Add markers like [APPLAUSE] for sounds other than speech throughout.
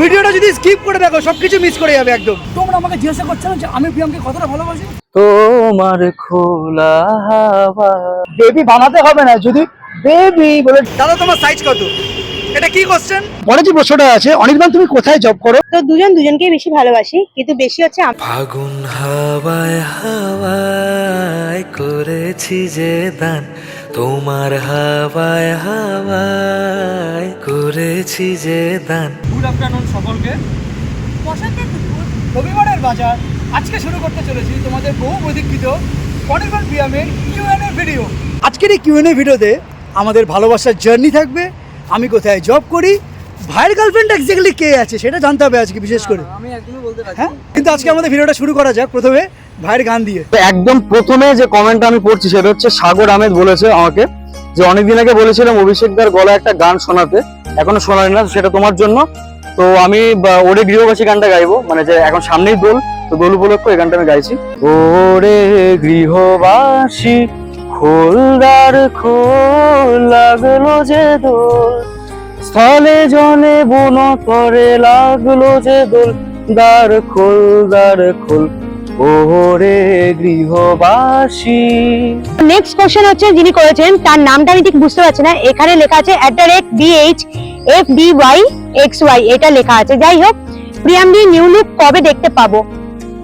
ভিডিওটা যদি স্কিপ করে দেখো সবকিছু মিস করে যাবে একদম। তোমরা আমাকে জিজ্ঞাসা করছ না যে আমি প্রিয়ামকে কতটা ভালোবাসি? তোমার খোলা হাওয়া। বেবি বানাতে হবে না যদি বেবি বলে দাদা তোমার সাইজ কত? এটা কি কোশ্চেন পরে যে প্রশ্নটা আছে অনির্বাণ তুমি কোথায় জব করো? তো দুজন দুজনকেই বেশি ভালোবাসি কিন্তু বেশি হচ্ছে আমি ফাগুন হাওয়ায় হাওয়ায় করেছি যে দান। তোমার হাওয়ায় হাওয়ায় করেছি যে দান। গুড আফটারনুন সকলকে। রবিবারের বাজার। আজকে শুরু করতে চলেছি তোমাদের বহু প্রতীক্ষিত কনিকন বিয়ামের কিউএন কিউএনএ ভিডিও আজকের এই কিউএনএ ভিডিওতে আমাদের ভালোবাসার জার্নি থাকবে। আমি কোথায় জব করি ভাইয়ের গার্লফ্রেন্ড এক্স্যাক্টলি কে আছে সেটা জানতে হবে আজকে বিশেষ করে। আমি একদমই বলতে পারছি হ্যাঁ? কিন্তু আজকে আমাদের ভিডিওটা শুরু করা যাক প্রথমে ভাইয়ের গান দিয়ে। তো একদম প্রথমে যে কমেন্টটা আমি পড়ছি সেটা হচ্ছে সাগর আহমেদ বলেছে আমাকে যে অনেকদিন আগে বলেছিলাম অভিষেকদার গলায় একটা গান শোনাতে এখনও শোনালি না সেটা তোমার জন্য। তো আমি ওরে গৃহবাসী গানটা গাইবো মানে যে এখন সামনেই দোল তো দোল উপলক্ষ এই গানটা আমি গাইছি। ওরে গৃহবাসী খোলদার খোল লাগল যে দোল স্থলে জলে বন করে লাগল যে দোল দ্বার খোল দ্বার খোল। ওরে গৃহবাসী। নেক্সট কোশ্চেন হচ্ছে যিনি করেছেন, তার নামটা আমি ঠিক বুঝতে পারছি না। এখানে লেখা আছে at the rate B H F D Y X Y এটা লেখা আছে। যাই হোক প্রিয়ামদি নিউ লুক কবে দেখতে পাবো?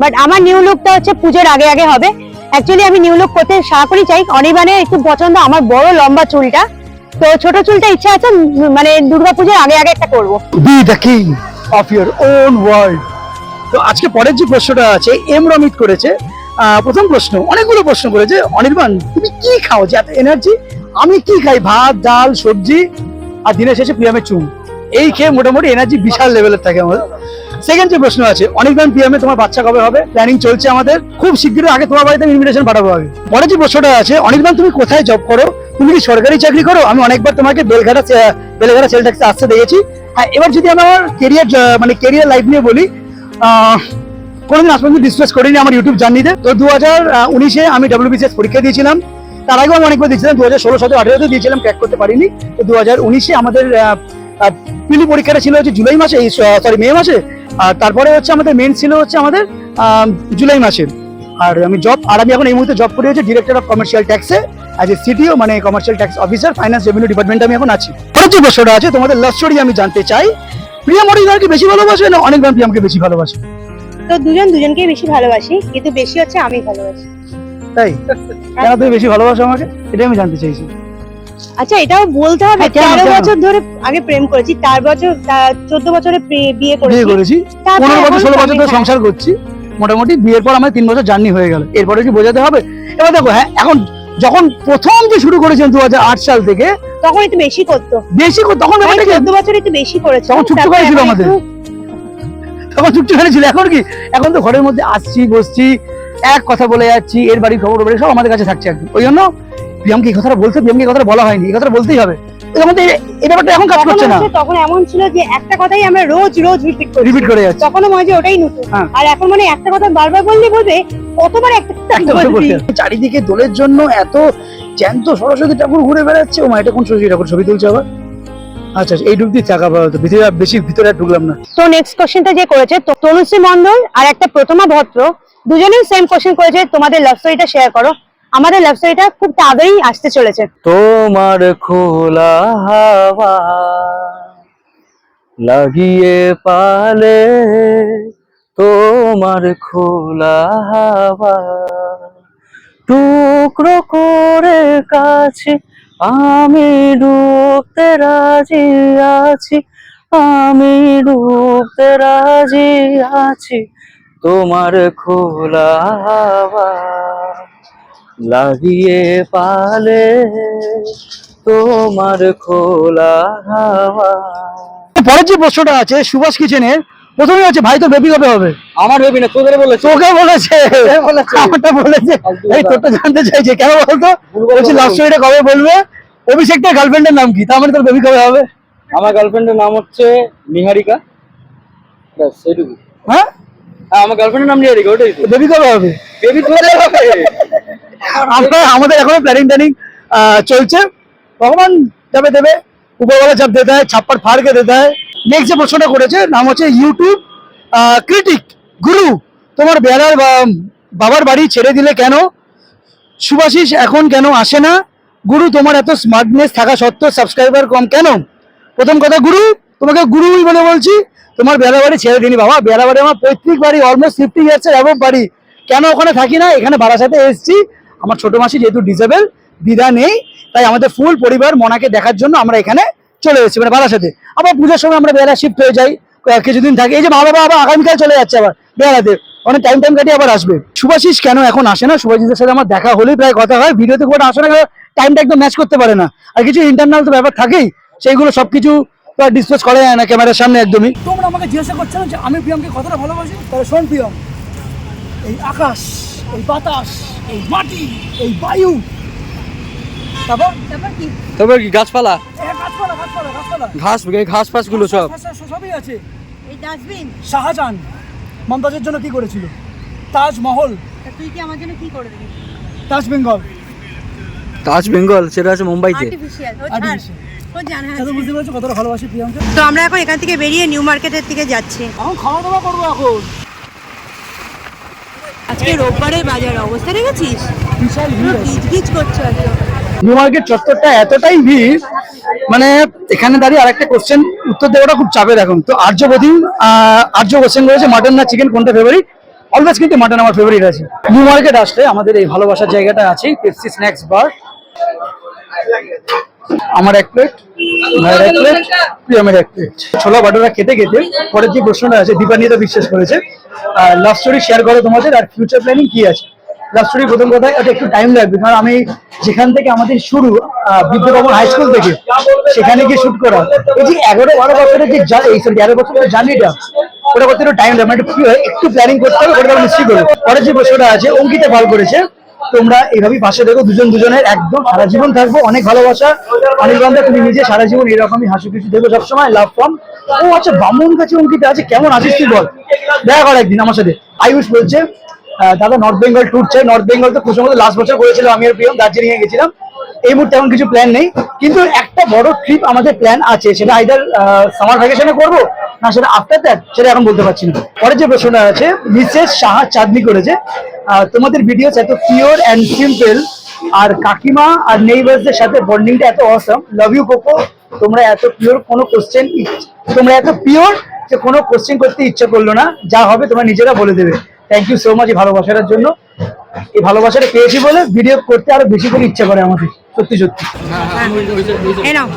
বাট আমার নিউ লুকটা হচ্ছে পুজোর আগে আগে হবে। অ্যাকচুয়ালি আমি নিউ লুক করতে সারাক্ষণই চাই। অনির্বাণের একটু পছন্দ আমার বড় লম্বা চুলটা। তো ছোট চুলটা ইচ্ছা আছে মানে দুর্গাপুজোর আগে আগে একটা করব। Be the king of own world তো আজকে পরের যে প্রশ্নটা আছে এম রমিত করেছে প্রথম প্রশ্ন, অনেকগুলো প্রশ্ন করেছে। অনির্বাণ, তুমি কি খাও? যে এত এনার্জি আমি কি খাই? ভাত, ডাল, সবজি, আর দিনের শেষে প্রিয়ামের চুন এই খেয়ে মোটামুটি এনার্জি বিশাল লেভেলের থাকে আমাদের। সেকেন্ড যে প্রশ্ন আছে, অনির্বাণ পিএমে তোমার বাচ্চা কবে হবে? প্ল্যানিং চলছে আমাদের। খুব শীঘ্রই আগে তোমার বাড়িতে ইনভিটেশন পাঠাবো আগে। পরে যে প্রশ্নটা আছে, অনির্বাণ, তুমি কোথায় জব করো? তুমি কি সরকারি চাকরি করো? আমি অনেকবার তোমাকে বেলঘাটা বেলঘাটা সেল ট্যাক্সে আসতে দেখেছি। হ্যাঁ এবার যদি আমি আমার কেরিয়ার মানে কেরিয়ার লাইফ নিয়ে বলি কোনোদিন পর্যন্ত ডিসকাস করিনি আমার ইউটিউব জার্নিতে তো দু হাজার উনিশে আমি ডাব্লিউবিসিএস পরীক্ষা দিয়েছিলাম। তার আগেও আমি অনেকবার দিয়েছিলাম দু হাজার ষোলো, সতেরো আঠেরোতে দিয়েছিলাম ক্র্যাক করতে পারিনি। তো দু হাজার উনিশে আমাদের পিলি পরীক্ষাটা ছিল হচ্ছে জুলাই মাসে সরি মে মাসে। আর তারপরে হচ্ছে আমাদের মেন ছিল হচ্ছে আমাদের জুলাই মাসে। আর আমি জব আর আমি এখন এই মুহূর্তে জব করি হচ্ছে ডিরেক্টর অফ কমার্শিয়াল ট্যাক্সে অ্যাজ এ সিটিও মানে commercial tax officer finance revenue ডিপার্টমেন্টে আমি এখন আছি। পরের যে প্রশ্নটা আছে তোমাদের লাভ স্টোরি আমি জানতে চাই। প্রিয়া মরিদারকে বেশি ভালোবাসে না অনেকবার প্রিয়ামকে বেশি ভালোবাসে? তো দুজন দুজনকেই বেশি ভালোবাসি কিন্তু বেশি হচ্ছে আমি ভালোবাসি। তাই? কেন তুমি বেশি ভালোবাসো আমাকে? এটা আমি জানতে চাইছি। আচ্ছা এটাও বলতে হবে হ্যাঁ, তেরো বছর ধরে আগে প্রেম করেছি তার বছর চোদ্দ বছরে বিয়ে বিয়ে করেছি। পনেরো বছর ষোলো বছর ধরে সংসার করছি। মোটামুটি বিয়ের পর আমার তিন বছর জার্নি হয়ে গেল। এরপরে কি বোঝাতে হবে। এবার দেখো হ্যাঁ এখন যখন প্রথম যে শুরু করেছেন দু সাল থেকে তখন একটু বেশি করতো। বেশি তখন? চোদ্দ বছর একটু বেশি করেছি। তখন চুপচুপ তারপরে ছিল এখন আমাদের। তখন চুপচাপ ছিল। এখন কি? এখন তো ঘরের মধ্যে আসছি বসছি এক কথা বলে যাচ্ছি এর বাড়ি খবর সব আমাদের কাছে থাকছে একদম ওই জন্য প্রিয়ামকে এই কথাটা বলতে প্রিয়ামকে এই কথাটা বলা হয়নি এই কথাটা বলতেই হবে। এর এই ব্যাপারটা এখন কাজ করছে না। তখন এমন ছিল যে একটা কথাই আমরা রোজ রোজ রিপিট করি। রিপিট করে যাচ্ছে। তখনও মনে হয় ওটাই নতুন। হ্যাঁ। আর এখন মানে একটা কথা বারবার বললে বলবে কতবার একটা একটা কথা বলবি? বলতে হবে। চারিদিকে দোলের জন্য এত জ্যান্ত সরস্বতী ঠাকুর ঘুরে বেড়াচ্ছে। ও মা এটা কোন সরস্বতী ঠাকুর? ছবি তুলছে আবার? আচ্ছা আচ্ছা, এই ডুব দিয়ে থাকা ভিতরে বেশি ভিতরে ঢুকলাম না। তো নেক্সট কোশ্চেনটা যে করেছে তনুশ্রী মন্ডল আর একটা প্রথমা ভদ্র দুজনেই সেম কোশ্চেন করেছে তোমাদের লাভ স্টোরিটা শেয়ার করো। আমাদের লাভ স্টোরিটা খুব তাড়াতাড়ি আসতে চলেছে। তোমার খোলা হাওয়া লাগিয়ে পালে তোমার খোলা হাওয়া টুকরো করে কাছে আমি ডুবতে রাজি আছি, আমি ডুবতে রাজি আছি, তোমার খোলা হাওয়া লাগিয়ে পালে তোমার খোলা হাওয়া। পরের যে প্রশ্নটা আছে সুভাষ কিচেনের প্রথমে আছে ভাই তো বেবি কবে হবে? আমার ভেবি না তোদের বলেছে। তোকে বলেছে। বলেছে? আমারটা বলেছে। এই তোরটা জানতে চাইছে। কেন বলতো? বলছি। স্টোরিটা কবে বলবে? অভিষেকটার গার্লফ্রেন্ডের নাম কি? তার মানে তোর বেবি কবে হবে? আমার গার্লফ্রেন্ডের নাম হচ্ছে নিহারিকা। ব্যাস সেইটুকু। হ্যাঁ? হ্যাঁ আমার গার্লফ্রেন্ডের নাম নিহারিকা ওটাই তো। বেবি কবে হবে? বেবি তোদের হবে। আমরা আমাদের এখনও প্ল্যানিং ট্যানিং চলছে। ভগবান যাবে দেবে, উপরওয়ালা চাপ দেতে হয় ছাপ্পার ফাড়কে দেতে হয় নেক্সট যে প্রশ্নটা করেছে, নাম হচ্ছে ইউটিউব ক্রিটিক গুরু তোমার বেড়ার বাবার বাড়ি ছেড়ে দিলে কেন? সুভাষিস এখন কেন আসে না? গুরু, তোমার এত স্মার্টনেস থাকা সত্ত্বেও সাবস্ক্রাইবার কম কেন? প্রথম কথা, গুরু, তোমাকে গুরুই বলে বলছি, তোমার বেড়া বাড়ি ছেড়ে দিনি বাবা। বেড়া বাড়ি আমার পৈতৃক বাড়ি অলমোস্ট ফিফটি ইয়ার্স এর বাড়ি। কেন ওখানে থাকি না? এখানে বারাসাতে এসেছি। আমার ছোট মাসি যেহেতু ডিসেবল, দিদা নেই, তাই আমাদের ফুল পরিবার মনাকে দেখার জন্য আমরা এখানে চলে এসেছি মানে বারাসাতে আবার পুজোর সময় আমরা বেলা শিফট হয়ে যাই কিছুদিন থাকি। এই যে মা বাবা আবার আগামীকাল চলে যাচ্ছে আবার বেড়াতে অনেক টাইম টাইম কাটিয়ে আবার আসবে। সুভাষিস কেন এখন আসে না? সুভাষিসের সাথে আমার দেখা হলেই প্রায় কথা হয়। ভিডিওতে খুব আসে না টাইমটা একদম ম্যাচ করতে পারে না। আর কিছু ইন্টারনাল তো ব্যাপার থাকেই, সেইগুলো সবকিছু তো আর ডিসকাস করা যায় না ক্যামেরার সামনে একদমই। তোমরা আমাকে জিজ্ঞাসা করছ যে আমি প্রিয়মকে কতটা ভালোবাসি? তাহলে শোন প্রিয়ম, এই আকাশ। এই বাতাস এই মাটি এই বায়ু। তারপর? তবে কি? গাছপালা? এই গাছপালা গাছপালা গাছপালা। ঘাস ঘাস ফাসগুলো সব সবই আছে। এই ডাস্টবিন? শাহজাহান মমতাজের জন্য কি করেছিল? তাজমহল। তুই কি আমার জন্য কি করে দিবি তাজ বেঙ্গল। তাজ বেঙ্গল সেটা আছে। মুম্বাইতে তো আমরা এখন এখান থেকে বেরিয়ে নিউ মার্কেটের দিকে যাচ্ছি। এখন খাওয়া দাওয়া করব এখন। আজকে রোববারের বাজার অবস্থা দেখেছিস? বিশাল ভিড় করছে নিউ মার্কেট চত্বরটা এতটাই ভিড় মানে এখানে দাঁড়িয়ে আরেকটা কোশ্চেন উত্তর দেওয়াটা খুব চাপের এখন। তো আর্য বদিন আর্য কোশ্চেন রয়েছে মাটন না চিকেন কোনটা ফেভারিট অলওয়েজ কিন্তু মাটন আমার ফেভারিট আছে। নিউ মার্কেট আসলে আমাদের এই ভালোবাসার জায়গাটা আছে পেপসি স্ন্যাক্স বার আমার এক প্লেট ভাইয়ের এক প্লেট প্রিয়মের এক প্লেট ছোলা বাটোরা খেতে খেতে পরের যে প্রশ্নটা আছে দীপান্বিতা বিশ্বাস করেছে। লাভ স্টোরি শেয়ার করো তোমাদের আর ফিউচার প্ল্যানিং কি আছে? লাভ স্টোরি প্রথম কথা একটু টাইম লাগবে কারণ আমি যেখান থেকে আমাদের শুরু আহ, বিদ্যাভবন হাই স্কুল থেকে সেখানে গিয়ে শুট করা। এই যে এগারো বারো বছরের যে এই সরি তেরো বছরের জার্নিটা ওটা করতে একটু টাইম লাগবে? মানে একটু প্ল্যানিং করতে হবে ওটা নিশ্চয়ই করব। পরের যে প্রশ্নটা আছে অঙ্কিতা ভালো করেছে তোমরা এইভাবেই পাশে দেখো, দুজন দুজনের একদম সারা জীবন থাকব, অনেক ভালোবাসা, অনেক বান্ধব তুমি নিজে সারা জীবন এরকমই হাসি খুশি দেখো সবসময় লাভ ফ্রম ও আচ্ছা বামন কাছে অঙ্কিতা আছে, কেমন আছিস তুই বল? দেখা কর একদিন আমার সাথে। আয়ুষ বলছে দাদা নর্থ বেঙ্গল ট্যুর চাই। নর্থ বেঙ্গল তো খুশি মতো লাস্ট বছর করেছিল, আমি আর প্রিয়ম, দার্জিলিং এ গেছিলাম। এই মুহূর্তে এমন কিছু প্ল্যান নেই। কিন্তু একটা বড় ট্রিপ আমাদের প্ল্যান আছে, সেটা আইদার সামার ভ্যাকেশনে করব, না সেটা আফটার দ্যাট সেটা এখন বলতে পারছি না। পরে যে প্রশ্নটা আছে মিসেস সাহা চাঁদনি করেছে। তোমাদের ভিডিওস এত পিওর অ্যান্ড সিম্পল আর কাকিমা আর নেইবার্সদের সাথে বন্ডিংটা এত অসম লাভ ইউ কোকো তোমরা এত পিওর কোনো কোশ্চেন তোমরা এত পিওর যে কোনো কোশ্চেন করতে ইচ্ছা করল না। যা হবে তোমরা নিজেরা বলে দেবে। থ্যাংক ইউ সো মাচ এই ভালোবাসাটার জন্য। এই ভালোবাসাটা পেয়েছি বলে ভিডিও করতে আরও বেশি করে ইচ্ছা করে আমাদের সত্যি সত্যি। এই নাও।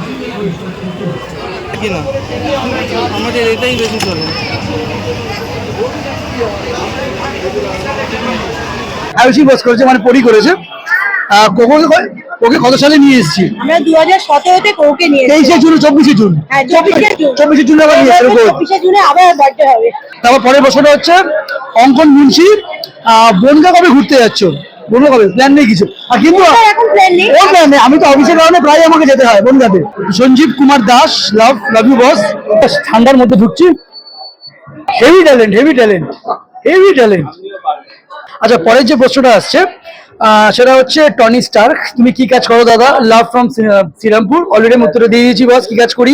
কি আমাদের এটাই বেশি চলে। আয়ুষী বস করেছে মানে পরি করেছে। ওকে কত সালে নিয়ে এসেছি? আমরা দু হাজার সতেরোতে কৌকে নিয়ে তেইশে জুন চব্বিশে জুন। হ্যাঁ চব্বিশে জুন। আবার নিয়ে এসেছিল চব্বিশে জুনে আবার বার্থডে হবে। তারপর পরের বছরটা হচ্ছে অঙ্কন মুন্সি বনগা কবে ঘুরতে যাচ্ছ? বনগা কবে? প্ল্যান নেই কিছু। আর কিন্তু প্ল্যান নেই। ওর প্ল্যান নেই। আমি তো অফিসের কারণে প্রায় আমাকে যেতে হয় বনগাতে। Sanjeev Kumar Das love love you boss. ঠান্ডার মধ্যে ঢুকছি। Heavy talent heavy talent heavy talent আচ্ছা পরের যে প্রশ্নটা আসছে সেটা হচ্ছে টনি স্টার্ক। তুমি কি কাজ করো দাদা? Love from Serampore. অলরেডি আমি উত্তরে দিয়ে দিয়েছি বস কি কাজ করি?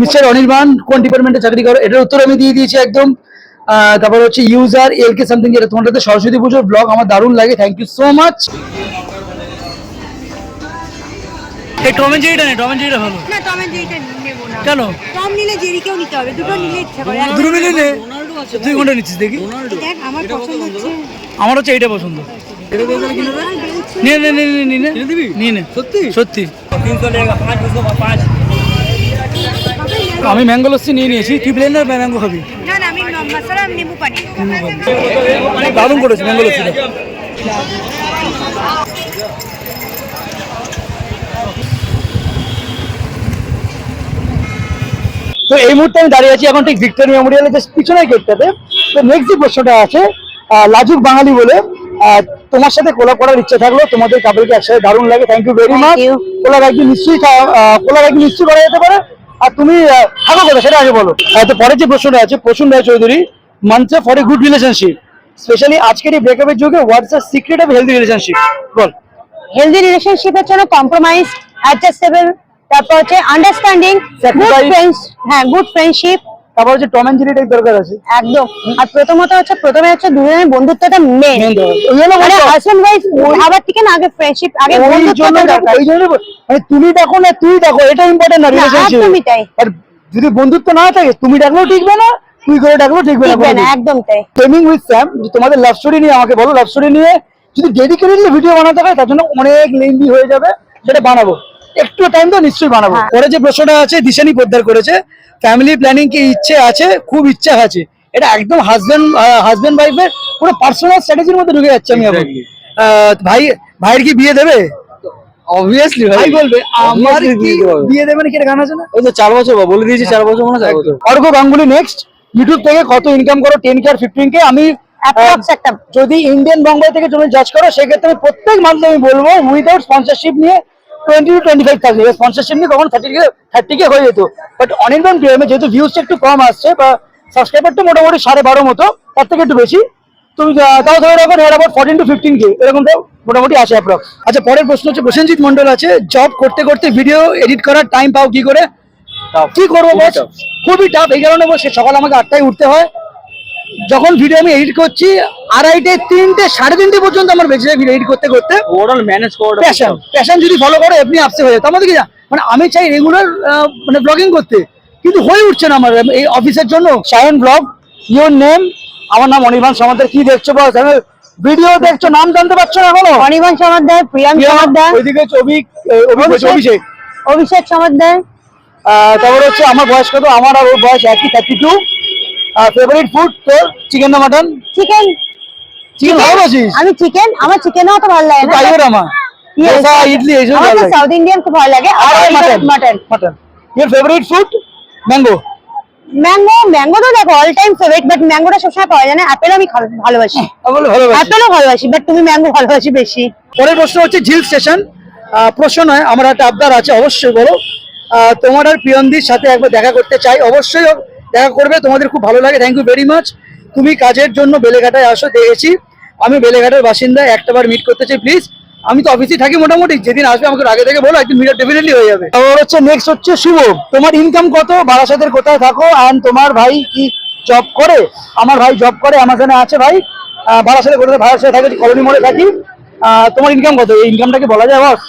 মিস্টার অনির্বাণ কোন ডিপার্টমেন্টে চাকরি করো? এটার উত্তর আমি দিয়ে দিয়েছি একদম। তারপর হচ্ছে ইউজার এল কে সামথিং যেটা তোমাদের সরস্বতী পুজোর ব্লগ আমার দারুণ লাগে। থ্যাংক ইউ সো মাচ এই টম এন্ড জেরিটা নেই টম এন্ড জেরিটা ভালো। না টম এন্ড জেরিটা নেব না। কেন? টম নিলে জেরিকেও নিতে হবে দুটো নিলে ইচ্ছা করে। দুটো মিলে নে তুই কোনটা নিচ্ছিস দেখি। দেখ আমার পছন্দ হচ্ছে। আমার হচ্ছে এইটা পছন্দ। নিয়ে নে নে নে নিয়ে নে নিয়ে নে সত্যি? সত্যি। আমি ম্যাঙ্গো লস্যি নিয়ে নিয়েছি। তুই প্লেন না ম্যাঙ্গো খাবি। না না আমি মশলা আর নেবু পানি। দারুণ করেছি ম্যাঙ্গো লস্যিটা। তো এই মুহূর্তে আমি দাঁড়িয়ে আছি এখন ঠিক ভিক্টোরিয়া মেমোরিয়ালের যে পিছনের গেটটাতে। তো নেক্সট যে প্রশ্নটা আছে লাজুক বাঙালি বলে তোমার সাথে কোলা করার ইচ্ছা থাকল তোমাদের কাপড়কে একসাথে দারুণ লাগে। Thank you very much. কোলার একদিন নিশ্চয়ই কোলার একদিন নিশ্চয়ই করা যেতে পারে। আর তুমি থাকো কোথায় সেটা আগে বলো। তো পরের যে প্রশ্নটা আছে প্রসূন রায় চৌধুরী মানছে for a good relationship specially আজকের এই ব্রেকআপের যুগে what's the secret of healthy relationship ball. Healthy রিলেশনশিপের জন্য কম্প্রোমাইজ অ্যাডজাস্টেবল তারপর হচ্ছে আন্ডারস্ট্যান্ডিং গুড ফ্রেন্ডস হ্যাঁ গুড ফ্রেন্ডশিপ তারপর হচ্ছে টম অ্যান্ড জেরি টাইপ দরকার আছে। একদম। আর প্রথমত হচ্ছে প্রথমে হচ্ছে দুজনের বন্ধুত্বটা মেন মানে হাজবেন্ড ওয়াইফ আবার থেকে না আগে ফ্রেন্ডশিপ আগে বন্ধুত্বটা দরকার। ওই জন্য মানে তুমি দেখো না তুই দেখো এটা ইম্পর্টেন্ট না রিলেশনশিপ একদমই তাই। আর যদি বন্ধুত্ব না থাকে তুমি ডাকলেও ঠিকবে না তুই করে ডাকলেও ঠিকবে না একদম তাই। গেমিং উইথ স্যাম তোমাদের লাভ স্টোরি নিয়ে আমাকে বলো লাভ স্টোরি নিয়ে যদি ডেডিকেটেডলি ভিডিও বানাতে হয় তার জন্য অনেক লেন্দি হয়ে যাবে সেটা বানাবো। একটু টাইম তো নিশ্চয়ই বানাবো। হ্যাঁ। পরে যে প্রশ্নটা আছে দিশানি পোদ্দার করেছে ফ্যামিলি প্ল্যানিং কি ইচ্ছে আছে? খুব ইচ্ছা আছে। এটা একদম হাজবেন্ড হাজবেন্ড ওয়াইফের পুরো পার্সোনাল স্ট্র্যাটেজির মধ্যে ঢুকে যাচ্ছে আমি এখন। ভাই ভাইয়ের কি বিয়ে দেবে? অবভিয়াসলি ভাই। বলবে আমার কি বিয়ে দেবে নাকি এটা গান আছে না? ওই তো চার বছর বলে দিয়েছি চার বছর মনে হয় অর্ঘ গাঙ্গুলি নেক্সট ইউটিউব থেকে কত ইনকাম করো? টেন কে আর ফিফটিন কে আমি অ্যাপ্রক্স আহ, একটা। যদি ইন্ডিয়ান বাংলায় থেকে তুমি জাজ করো সেক্ষেত্রে আমি প্রত্যেক মান্থে আমি বলব উইদাউট স্পন্সরশিপ নিয়ে টোয়েন্টি টু টোয়েন্টি ফাইভ থাকবে স্পন্সরশিপ নিয়ে তখন থার্টি থার্টি কে হয়ে যেত। বাট অনির্বাণ প্রিয়ামে যেহেতু ভিউজটা একটু কম আসছে বা সাবস্ক্রাইবারটা মোটামুটি সাড়ে বারো মতো তার থেকে একটু বেশি। তুমি তাও ধরে রাখো এর আবার ফোরটিন টু ফিফটিন কে এরকম তো মোটামুটি আসে অ্যাপ্রক্স আচ্ছা পরের প্রশ্ন হচ্ছে প্রসেনজিৎ মন্ডল আছে জব করতে করতে ভিডিও এডিট করার টাইম পাও কি করে? কি করব বস খুবই টাফ এই কারণে বসে সকাল আমাকে আটটায় উঠতে হয়। যখন ভিডিও আমি এডিট করছি আড়াইটে তিনটে সাড়ে তিনটে পর্যন্ত আমার বেঁচে যায় ভিডিও এডিট করতে করতে। ওভারঅল ম্যানেজ করাটা প্যাশন প্যাশন যদি ফলো করো এমনি আপসে হয়ে যায়। আমাদের কি মানে আমি চাই রেগুলার মানে ব্লগিং করতে। কিন্তু হয়ে উঠছে না আমার এই অফিসের জন্য। সায়ন ব্লগ ইওর নেম আমার নাম অনির্বাণ সমাদার কি দেখছ বস ভিডিও দেখছ নাম জানতে পারছ না এখনও? অনির্বাণ সমাদ্দার প্রিয়াম সমাদ্দার ওইদিকে অভিক অভিষেক। অভিষেক। সমাদ্দার আহ, তারপরে হচ্ছে আমার বয়স কত? আমার আর ওর বয়স একই থার্টি টু ফেভারিট ফুড তোর? চিকেন না মাটন চিকেন চিকেন ভালোবাসিস আমি চিকেন আমার চিকেনও তো ভালো লাগে না। আমার। Yes. দোসা ইডলি এইসব আমার ভালো লাগে। সাউথ ইন্ডিয়ান খুব ভালো লাগে। আর mutton mutton mutton your favourite food mango mango mango তো দেখো অল টাইম ফেভারিট বাট ম্যাঙ্গোটা সবসময় পাওয়া যায় না। অ্যাপেল আমি ভালোবাসি। ভালোবাসি। অ্যাপেলও ভালোবাসি বাট তুমি ম্যাঙ্গো ভালোবাসি বেশি। পরের প্রশ্ন হচ্ছে ঝিল স্টেশন। প্রশ্ন নয় আমার একটা আবদার আছে অবশ্যই বলো। আহ, তোমার আর প্রিয়ন্দির সাথে একবার দেখা করতে চাই। অবশ্যই দেখা করবে, তোমাদের খুব ভালো লাগে থ্যাংক ইউ ভেরি মাচ তুমি কাজের জন্য বেলেঘাটায় আসো, দেখেছি। আমি বেলেঘাটার বাসিন্দা একটাবার মিট করতে চাই প্লিজ আমি তো অফিসে থাকি মোটামুটি, যেদিন আসবে আমাকে আগে থেকে বলো, একদিন মিট ডেফিনেটলি হয়ে যাবে। আর হচ্ছে নেক্সট হচ্ছে শুভ। তোমার ইনকাম কত? বারাসাতের কোথায় থাকো? অ্যান্ড তোমার ভাই কি জব করে? আমার ভাই জব করে, আমাজনে আছে ভাই। বারাসাতে কোথায় বারাসাতে থাকে কলোনি মোড়ে থাকি। তোমার ইনকাম কত? এই ইনকামটা কি বলা যায় বস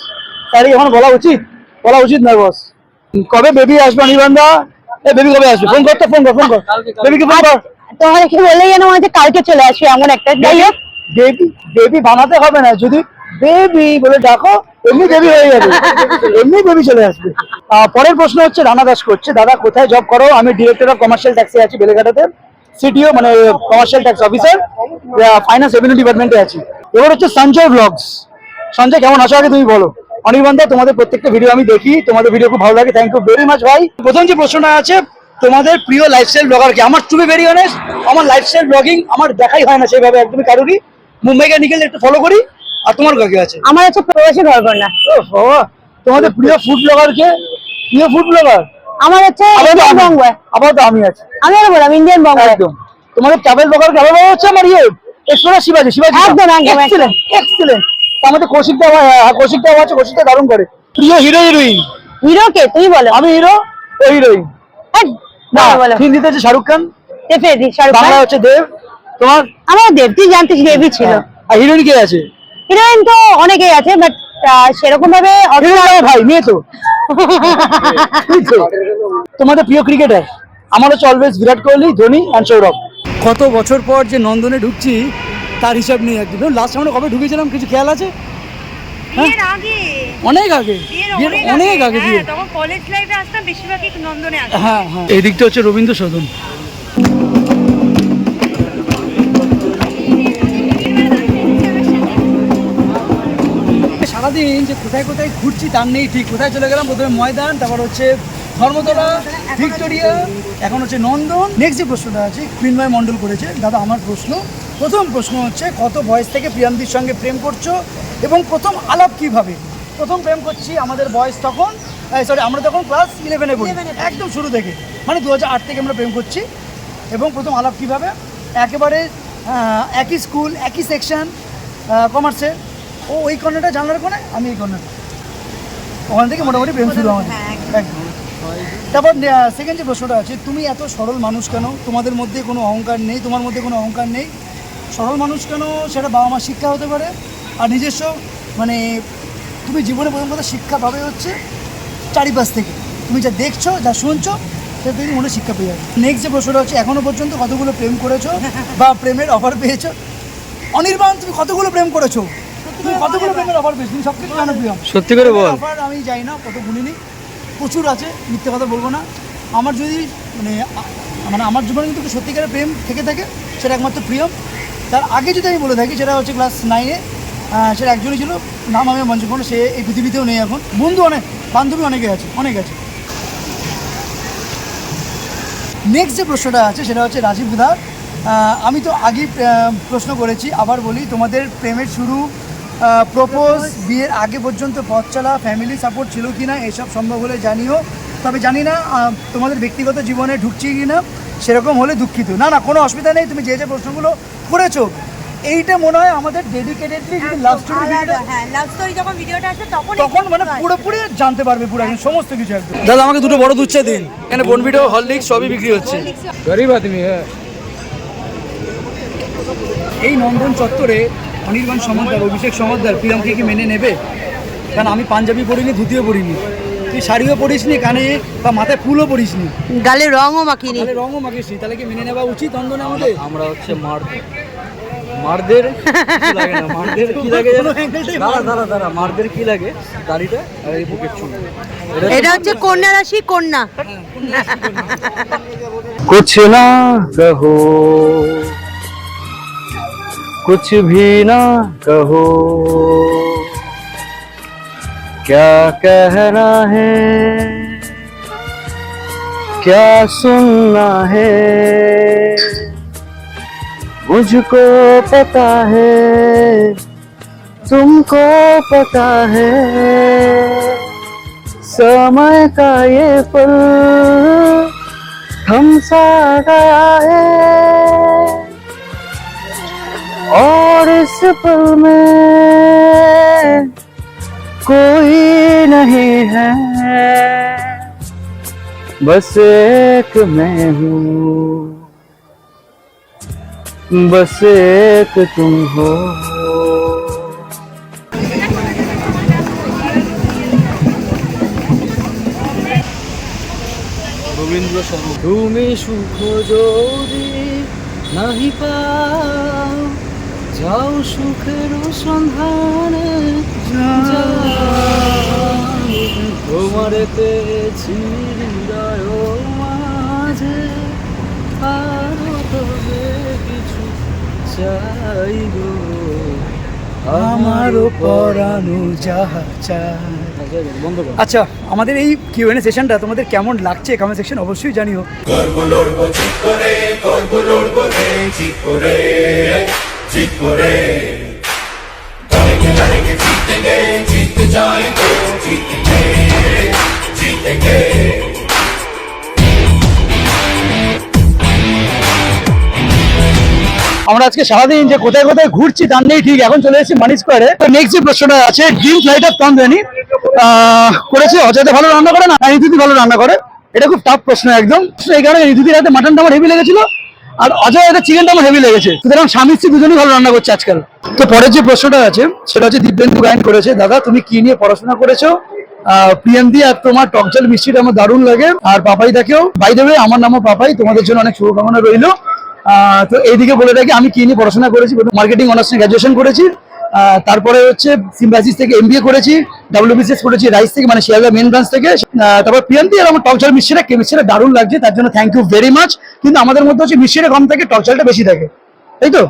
তাহলে এখন বলা উচিত? বলা উচিত নয় বস কবে বেবি আসবে, অনির্বাণদা? এ বেবি কবে আসবে? ফোন করতে ফোন কর ফোন কর। বেবিকে ফোন কর। তোমাদের কি বললেই যেন মনে হচ্ছে কালকে চলে আসবে এমন একটা। যাই হোক। বেবি বেবি বানাতে হবে না। যদি বেবি বলে ডাকো এমনি বেবি হয়ে যাবে। এমনি বেবি চলে আসবে। আহ, পরের প্রশ্ন হচ্ছে রানা দাস করছে দাদা কোথায় জব করো? আমি ডিরেক্টর অফ কমার্শিয়াল ট্যাক্সে আছি বেলেঘাটাতে। সিটিও মানে commercial tax officer finance revenue ডিপার্টমেন্টে আছি। এবার হচ্ছে সঞ্জয় ব্লগস সঞ্জয় কেমন আছো? আগে তুমি বলো। অনির্বাণ দা তোমাদের প্রত্যেকটা ভিডিও আমি দেখি তোমাদের ভিডিও খুব ভালো লাগে থ্যাংক ইউ ভেরি মাচ ভাই। প্রথম যে প্রশ্নটা আছে তোমাদের প্রিয় লাইফস্টাইল ব্লগার কি? আমার টু বি ভেরি অনেস্ট আমার লাইফস্টাইল ব্লগিং আমার দেখাই হয় না সেইভাবে একদমই কারোরই। মুম্বাইকে নিকেল একটু ফলো করি আর তোমার কাকে আছে? আমার হচ্ছে প্রবাসী ঘরকন্যা ও তোমাদের প্রিয় ফুড ব্লগার কে? প্রিয় ফুড ব্লগার আমার হচ্ছে ইন্ডিয়ান বঙ্গ। আবার তো আমি আছি। আমি আর বললাম ইন্ডিয়ান বঙ্গ। একদম। তোমাদের ট্রাভেল ব্লগার কে আবার হচ্ছে আমার ইয়ে? এক্সপ্লোরার শিবাজি শিবাজি একদম, একদম, এক্সিলেন্ট এক্সিলেন্ট আমাদের কৌশিকটা কৌশিকটা আছে কৌশিকটা দারুণ করে। প্রিয় হিরো হিরোইন হিরো কে তুমি বলো। আমি হিরো ও হিরোইন হ্যাঁ, না বলো, বলো হিন্দিতে হচ্ছে শাহরুখ খান শাহরুখ হচ্ছে দেব। তোমার? আমার দেব তুই জানতিস দেবই ছিল। আর হিরোইন কে আছে? হিরোইন তো অনেকেই আছে বাট সেরকম ভাবে ভাই মেয়ে তো। [LAUGHS] তুই তো। তোমাদের প্রিয় ক্রিকেটার আমার হচ্ছে অলওয়েজ বিরাট কোহলি ধোনি অ্যান্ড সৌরভ। কত বছর পর যে নন্দনে ঢুকছি তার হিসাব নেই একদম লাস্ট আমরা কবে ঢুকেছিলাম কিছু খেয়াল আছে? অনেক আগে। অনেক অনেক আগে হ্যাঁ, বিয়ে তখন কলেজ লাইফে আসতাম বেশিরভাগই নন্দনে হ্যাঁ হ্যাঁ। এই দিকটা হচ্ছে রবীন্দ্র সদন সারাদিন যে কোথায় কোথায় ঘুরছি তার নেই ঠিক। কোথায় চলে গেলাম? প্রথমে ময়দান তারপর হচ্ছে ধর্মতলা ভিক্টোরিয়া এখন হচ্ছে নন্দন। নেক্সট যে প্রশ্নটা আছে ক্রিনময় মণ্ডল করেছে। দাদা আমার প্রশ্ন প্রথম প্রশ্ন হচ্ছে কত বয়স থেকে প্রিয়ান্তির সঙ্গে প্রেম করছ? এবং প্রথম আলাপ কীভাবে? প্রথম প্রেম করছি আমাদের বয়স তখন সরি আমরা তখন ক্লাস ইলেভেনে পড়ি। একদম শুরু থেকে। মানে দু আট থেকে আমরা প্রেম করছি। এবং প্রথম আলাপ কীভাবে? একেবারে একই স্কুল একই সেকশন কমার্সের ও ওই কর্নারটা জানলার কোণে? আমি এই কর্নার ওখান থেকে মোটামুটি প্রেম শুরু আমাদের। একদম। তারপর সেকেন্ড যে প্রশ্নটা আছে তুমি এত সরল মানুষ কেন? তোমাদের মধ্যে কোনো অহংকার নেই তোমার মধ্যে কোনো অহংকার নেই। সরল মানুষ কেন? সেটা বাবা মা শিক্ষা হতে পারে। আর নিজস্ব মানে তুমি জীবনে প্রথম কথা শিক্ষা পাবে হচ্ছে চারিপাশ থেকে। তুমি যা দেখছ যা শুনছো সেটা তুমি মনে শিক্ষা পেয়ে যাবে। নেক্সট যে প্রশ্নটা হচ্ছে এখনও পর্যন্ত কতগুলো প্রেম করেছ বা প্রেমের অফার পেয়েছ? অনির্বাণ তুমি কতগুলো প্রেম করেছ? তুমি কতগুলো প্রেমের অফার পেয়েছ? তুমি সব কিছু জানো প্রিয়ম। সত্যি করে বল। অফার আমি যাই না কত গুলিনি প্রচুর আছে, মিথ্যে কথা বলব না। আমার যদি মানে মানে আমার জীবনে কিন্তু সত্যিকারের প্রেম থেকে থাকে, সেটা একমাত্র প্রিয়ম। তার আগে যদি আমি বলে থাকি, সেটা হচ্ছে ক্লাস নাইনে সেটা একজনই ছিল, নাম আমি মঞ্চ কোনো সে এই পৃথিবীতেও নেই এখন। বন্ধু অনেক, বান্ধবী অনেকে আছে, অনেক আছে। নেক্সট যে প্রশ্নটা আছে, সেটা হচ্ছে রাজীব ধার আমি তো আগেই প্রশ্ন করেছি, আবার বলি, তোমাদের প্রেমের শুরু প্রপোজ বিয়ের আগে পর্যন্ত পথ চলা ফ্যামিলি সাপোর্ট ছিল কি না এসব সম্ভব হলে জানিও। তবে জানি না তোমাদের ব্যক্তিগত জীবনে ঢুকছি কি না সেরকম হলে দুঃখিত। না না কোনো অসুবিধা নেই তুমি যে যে প্রশ্নগুলো করেছ এইটা মনে হয় আমাদের ডেডিকেটেডলি যদি লাভ স্টোরি হ্যাঁ লাভ স্টোরি যখন ভিডিওটা আসবে তখন তখন মানে পুরোপুরি জানতে পারবে পুরো একদম সমস্ত কিছু একদম। দাদা আমাকে দুটো বড় চা দিন। এখানে বনভিডিও হরলিক্স সবই বিক্রি হচ্ছে। গরিব আদমি হ্যাঁ। এই নন্দন চত্বরে অনির্বাণ সমাদার অভিষেক সমাদার প্রিয়াঙ্কে কি মেনে নেবে? কারণ আমি পাঞ্জাবি পরিনি ধুতিও পরিনি। তুই শাড়িও পরিসনি কানে বা মাথায় ফুলও পরিসনি। গালে রঙও মাখিনি। গালে রঙও মাখিসনি তাহলে কি মেনে নেওয়া উচিত অন্ধনে আমাদের? আমরা হচ্ছে মার মার্দের মার্দের কি লাগে দাঁড়া দাঁড়া দাঁড়া কি লাগে? দাড়িটা এই বুকের চুল। এটা হচ্ছে কন্যা রাশি কন্যা। কুছ না কহো कुछ भी ना कहो। क्या कहना है? क्या सुनना है? मुझको पता है, तुमको पता है। समय का ये पल थम सा गया है। और इस पल में कोई नहीं है बस एक मैं हूँ बस एक तुम हो রবীন্দ্র স্বরূপ তুমি সুখ যদি নাহি পাও যাও সুখের সন্ধানে। তোমার পেয়েছি হৃদয় মাঝে আরও তবে কিছু চাই গো। আমারও পরানো যাহা আচ্ছা আমাদের এই কিউএনএ সেশনটা তোমাদের কেমন লাগছে কমেন্ট সেকশন অবশ্যই জানিও। আমরা আজকে সারাদিন যে কোথায় কোথায় ঘুরছি তার নেই ঠিক এখন চলে এসেছি মানি স্কোয়ারে তো নেক্সট যে প্রশ্নটা আছে ড্রিম ফ্লাইট অফ তন্দ্রানি করেছে অজয়তে ভালো রান্না করে না? ঋতুদি ভালো রান্না করে। এটা খুব টাফ প্রশ্ন একদম। এই কারণে ঋতুদির হাতে মাটনটা আমার হেভি লেগেছিল। আর অজয় এটা চিকেনটা আমার হেভি লেগেছে। সুতরাং স্বামী স্ত্রী দুজনেই ভালো রান্না করছে আজকাল। তো পরের যে প্রশ্নটা আছে, সেটা হচ্ছে দিব্যেন্দু গায়ন করেছে, দাদা, তুমি কি নিয়ে পড়াশোনা করেছ? আর তোমার মিষ্টিটা আমার দারুণ লাগে। আর পাপাই দেখেও দেবে আমার তোমাদের জন্য অনেক রইল। তো এইদিকে বলে রাখি, আমি কি নিয়ে পড়াশোনা করেছি মার্কেটিং অনার্স নিয়ে গ্রাজুয়েশন করেছি। তারপরে হচ্ছে সিম্বাসিস থেকে এমবিএ করেছি ডাব্লিউবিসিএস করেছি রাইস থেকে মানে শিয়ালদা মেন ব্রাঞ্চ থেকে। তারপর প্রিয়ান্তি আর আমার টকজল মিষ্টিটা কেমিস্ট্রিটা দারুণ লাগছে তার জন্য থ্যাংক ইউ ভেরি মাচ কিন্তু আমাদের মধ্যে হচ্ছে মিষ্টিটা কম থাকে টকজলটা বেশি থাকে। তাই তো?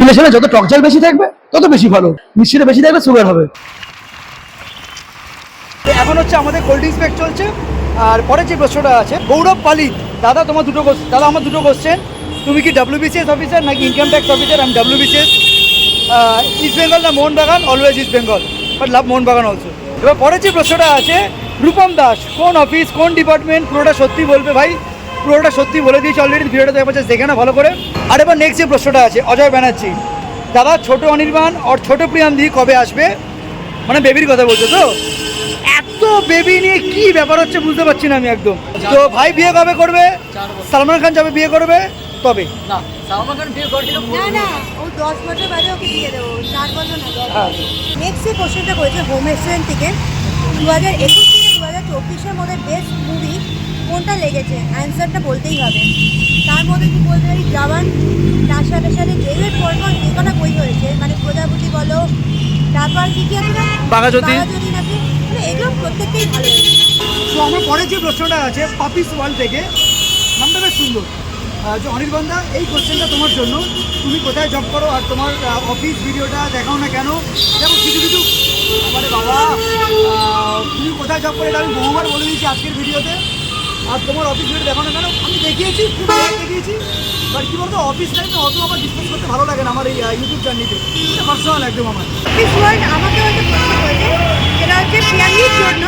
রিলেশনে যত টকজল বেশি থাকবে তত বেশি ভালো। মিষ্টিটা বেশি থাকবে সুগার হবে। এখন হচ্ছে আমাদের কোল্ড ড্রিঙ্কস ব্যাগ চলছে আর পরে যে প্রশ্নটা আছে গৌরব পালিত দাদা তোমার দুটো কোশ্চেন দাদা আমার দুটো কোশ্চেন তুমি কি ডাব্লিউবিসিএস অফিসার নাকি ইনকাম ট্যাক্স অফিসার আমি ডাব্লিউবিসিএস ইস্ট বেঙ্গল না Mohun Bagan always East Bengal but love Mohun Bagan also এবার পরে যে প্রশ্নটা আছে, রূপম দাস, কোন অফিস কোন ডিপার্টমেন্ট পুরোটা সত্যি বলবে ভাই? পুরোটা সত্যি বলে দিয়েছি অলরেডি ভিডিওটা দেখে পাচ্ছে দেখে না ভালো করে। আর এবার নেক্সট যে প্রশ্নটা আছে, অজয় ব্যানার্জি। দাদা, ছোট অনির্বাণ আর ছোট প্রিয়ান্দি কবে আসবে? মানে বেবির কথা বলছো তো? এত বেবি নিয়ে কি ব্যাপার হচ্ছে বুঝতে পারছি না আমি একদম। তো ভাই বিয়ে কবে করবে? সালমান খান যাবে বিয়ে করবে? তবে না না ও দশ বছর বাদে ওকে দিয়ে দেবো চার বছর না দশ হ্যাঁ। নেক্সট যে কোশ্চেনটা করেছে হোম রেস্টুরেন্ট থেকে দু হাজার একুশ থেকে দু হাজার চব্বিশের মধ্যে বেস্ট মুভি কোনটা লেগেছে? অ্যান্সারটা বলতেই হবে। তার মধ্যে কি বলতে পারি? জওয়ান তার সাথে সাথে যেগুলোর পরপর যে কটা বই হয়েছে মানে প্রজাপতি বলো তারপর কি কি আছে? না বাঘাযতীন। আছে মানে এগুলো প্রত্যেকটাই ভালো তো আমার পরের যে প্রশ্নটা আছে পাপিস ওয়ার্ল্ড থেকে নামটা বেশ সুন্দর। যে অনির্বাণদা এই কোশ্চেনটা তোমার জন্য। তুমি কোথায় জব করো আর তোমার অফিস ভিডিওটা দেখাও না কেন? দেখো কিছু কিছু মানে বাবা তুমি কোথায় জব করো এটা আমি বহুবার বলে দিয়েছি আজকের ভিডিওতে আর তোমার অফিস ভিডিও দেখাও না কেন? আমি দেখিয়েছি, খুব দেখিয়েছি। বাট কী বলতো অফিস টাইমে অত আমার ডিসকাস করতে ভালো লাগে না আমার এই ইউটিউব জার্নিতে পার্সোনাল একদম আমার। আমাকে জন্য।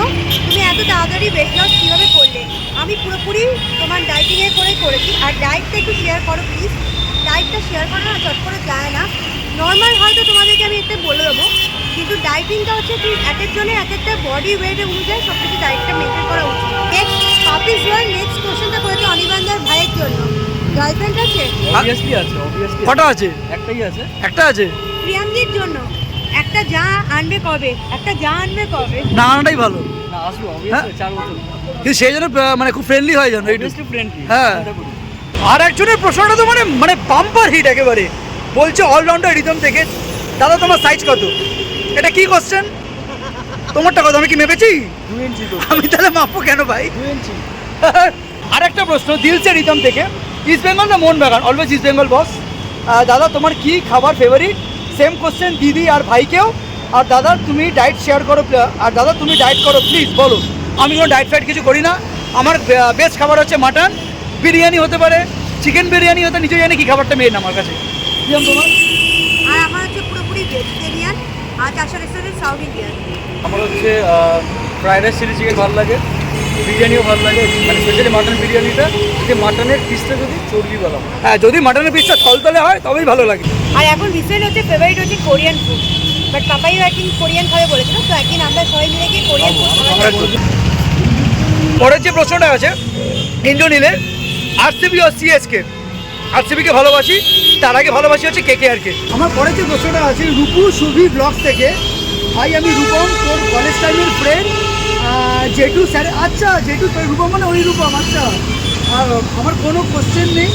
তুমি এত তাড়াতাড়ি ওয়েট কীভাবে করলে? আমি পুরোপুরি তোমার ডাইটিংয়ে করে করেছি। আর ডায়েটটা একটু শেয়ার করো প্লিজ ডায়েটটা শেয়ার করো না চট করে যায় না। নর্মাল হয়তো তোমাদেরকে আমি একটা বলে দেবো। কিন্তু ডাইটিংটা হচ্ছে কি এক একজনের এক একটা বডি ওয়েট অনুযায়ী সব কিছু ডায়েটটা মেনটেন করা উচিত। নেক্সট অফিস ওয়ার্ল্ড নেক্সট কোশ্চেনটা করেছে অনিবান্দার ভাইয়ের জন্য। গার্লফ্রেন্ড আছে? অবভিয়াসলি আছে অবভিয়াসলি কটা আছে? একটাই আছে। একটা আছে? প্রিয়ামজির জন্য। একটা যা আনবে কবে? একটা যা আনবে কবে? না আনাটাই ভালো। না আসব হ্যাঁ? চার বছর। কিন্তু সেই জন্য মানে খুব ফ্রেন্ডলি হয় যেন ফ্রেন্ডলি হ্যাঁ। আর একজনের প্রশ্নটা তো মানে মানে পাম্পার হিট একেবারে। বলছে অলরাউন্ডার রিদম থেকে দাদা তোমার সাইজ কত? এটা কি কোশ্চেন তোমারটা কত? আমি কি মেপেছি? তো। আমি তাহলে মাপবো কেন ভাই? [LAUGHS] আর একটা প্রশ্ন দিলসে রিদম থেকে ইস্ট বেঙ্গল না Mohun Bagan always East Bengal boss দাদা তোমার কি খাবার ফেভারিট সেম কোশ্চেন দিদি আর ভাইকেও। আর দাদা তুমি ডায়েট শেয়ার করো আর দাদা তুমি ডায়েট করো প্লিজ বলো। আমি কোনো ডায়েট ফাইট কিছু করি না। আমার বেস্ট খাবার হচ্ছে মাটন বিরিয়ানি হতে পারে। চিকেন বিরিয়ানি হতে নিজে জানি কি খাবারটা মেন আমার কাছে। প্রিয়ম তোমার আর আমার হচ্ছে পুরোপুরি ভেজিটেরিয়ান আর তার সাথে সাথে সাউথ ইন্ডিয়ান আমার হচ্ছে ফ্রাইড রাইস চিলি চিকেন ভালো লাগে। বিরিয়ানিও ভালো লাগে মানে স্পেশালি মাটন বিরিয়ানিটা যে মাটনের পিসটা যদি চর্বি বলা হয়। হ্যাঁ যদি মাটনের পিসটা থলতলে হয় তবেই ভালো লাগে। আর এখন রিসেন্ট হচ্ছে ফেভারিট হচ্ছে কোরিয়ান ফুড বাট পাপাইও একদিন কোরিয়ান খাবে বলেছিল তো একদিন আমরা সবাই মিলে গিয়ে কোরিয়ান ফুড পরের যে প্রশ্নটা আছে ইন্দ্রনীলে আরসিবি ও সিএসকে আরসিবিকে ভালোবাসি তার আগে ভালোবাসি হচ্ছে কে কে আর কে আমার পরের যে প্রশ্নটা আছে রূপু সুভি ব্লগ থেকে ভাই আমি রূপম তোর কলেজ টাইমের ফ্রেন্ড জেটু স্যার আচ্ছা জেটু রূপম মানে ওই রূপম আচ্ছা। আর আমার কোনো কোশ্চেন নেই।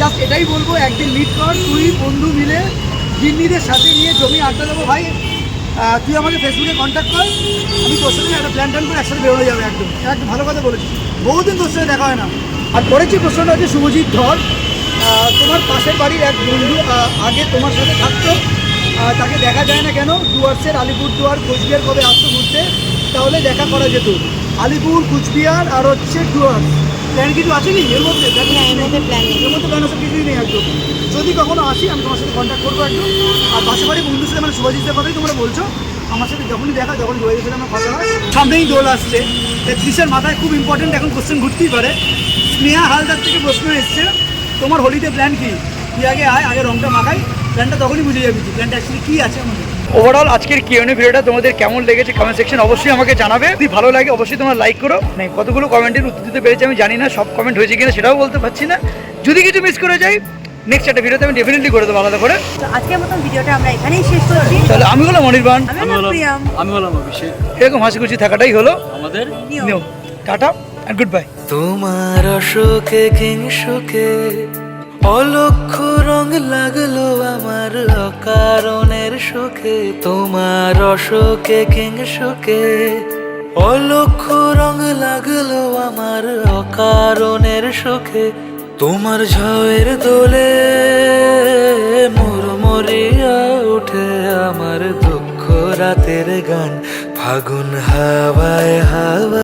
জাস্ট এটাই বলব, একদিন মিট কর, তুই, বন্ধু মিলে জিন্নিদের সাথে নিয়ে জমি আড্ডা দেবো, ভাই। তুই আমাকে ফেসবুকে কন্ট্যাক্ট কর, আমি তোর সাথে একটা প্ল্যান ট্যান করে একসাথে বেরোনো যাবে, একদম। একদম ভালো কথা বলেছিস। বহুদিন তোর সাথে দেখা হয় না। আর পরের প্রশ্নটা হচ্ছে, শুভজিৎ ধর তোমার পাশের বাড়ির এক বন্ধু আগে তোমার সাথে থাকতো তাকে দেখা যায় না কেন? ডুয়ার্সের আলিপুরদুয়ার, কোচবিহার কবে আসতো ঘুরতে? তাহলে দেখা করা যেত। আলিপুর কুচবিহার আর হচ্ছে ডুয়ার্স। প্ল্যান কিছু আছে কি এর মধ্যে? এর মধ্যে নেই। এর মধ্যে প্ল্যান আছে কিছুই নেই একদম। যদি কখনো আসি আমি তোমার সাথে কন্ট্যাক্ট করব একদম। আর পাশে বাড়ি বন্ধুর সাথে মানে শুভাজিতের কথাই তোমরা বলছো। আমার সাথে যখনই দেখা যখন শুভাজিতের সাথে আমার কথা হয় সামনেই দোল আসছে। তেত্রিশের মাথায় খুব ইম্পর্টেন্ট এখন কোশ্চেন ঘুরতেই পারে। স্নেহা হালদার থেকে প্রশ্ন এসছে তোমার হোলিতে প্ল্যান কি? তুই আগে আয় আগে রংটা মাখাই। প্ল্যানটা তখনই বুঝে যাবি প্ল্যানটা অ্যাকচুয়ালি কী আছে আমাদের? ওভারঅল আজকের কিউএনএ ভিডিওটা তোমাদের কেমন লেগেছে কমেন্ট সেকশন অবশ্যই আমাকে জানাবে। যদি ভালো লাগে অবশ্যই তোমরা লাইক করো। মানে কতগুলো কমেন্টের উত্তর দিতে পেরেছি আমি জানি না সব কমেন্ট হয়েছে কিনা সেটাও বলতে পারছি না। যদি কিছু মিস করে যাই নেক্সট একটা ভিডিওতে আমি ডেফিনেটলি করে দেবো আলাদা করে। তো আজকের মতন ভিডিওটা আমরা এখানেই শেষ করছি। তাহলে আমি হলাম অনির্বাণ। আমি হলাম প্রিয়াম। আমি বললাম অভিষেক। এরকম হাসি খুশি থাকাটাই হলো। আমাদের নিয়ম। টাটা অ্যান্ড গুড বাই তোমার অশোকে কিংসুকে অলক্ষ রং লাগল আমার অকারণের সুখে তোমার অশোকে কিংসুকে অলক্ষ রং লাগল আমার অকারণের সুখে তোমার ঝয়ের দোলে মুরমরিয়া উঠে আমার দুঃখ রাতের গান, ফাগুন হাওয়ায় হাওয়া